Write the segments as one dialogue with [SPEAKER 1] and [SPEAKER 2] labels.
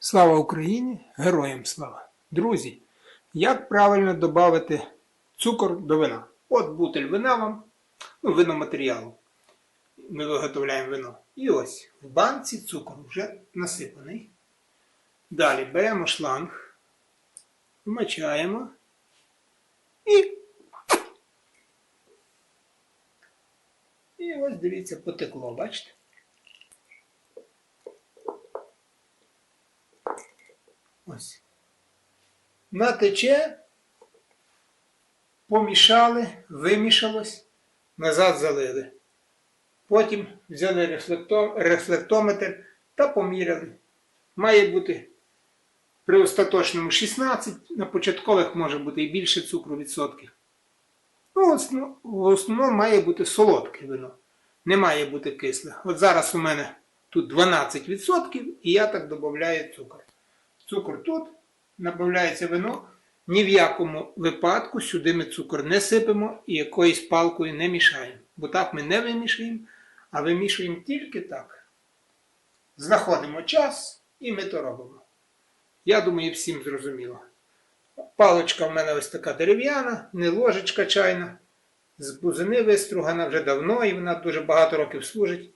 [SPEAKER 1] Слава Україні! Героям слава! Друзі, як правильно додати цукор до вина? От бутель вина вам, ну, виноматеріалу. Ми виготовляємо вино. І ось в банці цукор вже насипаний. Далі беремо шланг, вмочаємо і. І ось дивіться, потекло, бачите? Ось. Натече, помішали, вимішалось, назад залили. Потім взяли рефлектометр та поміряли. Має бути при остаточному 16, на початкових може бути і більше цукру відсотків. Ну, в основному має бути солодке вино. Не має бути кисле. От зараз у мене тут 12% і я так додаю цукор. Цукор тут, додається вино. Ні в якому випадку сюди ми цукор не сипемо і якоюсь палкою не мішаємо. Бо так ми не вимішуємо, а вимішуємо тільки так. Знаходимо час і ми то робимо. Я думаю, всім зрозуміло. Паличка в мене ось така дерев'яна, не ложечка чайна. З бузини вистругана вже давно і вона дуже багато років служить.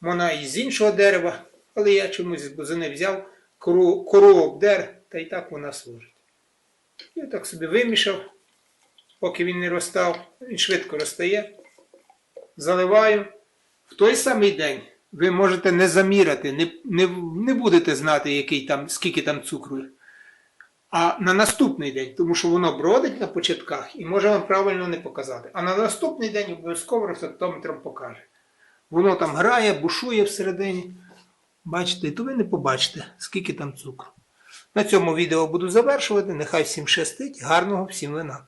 [SPEAKER 1] Вона і з іншого дерева, але я чомусь з бузини взяв, кору, обдер, та й так вона служить. Я так собі вимішав, поки він не розстав, він швидко розстає. Заливаю. В той самий день ви можете не заміряти, не, не, не будете знати, який там, скільки там цукру. А на наступний день, тому що воно бродить на початках і може вам правильно не показати. А на наступний день обов'язково рефлектометром покаже. Воно там грає, бушує всередині. Бачите, то ви не побачите, скільки там цукру. На цьому відео буду завершувати. Нехай всім щастить, гарного всім вина.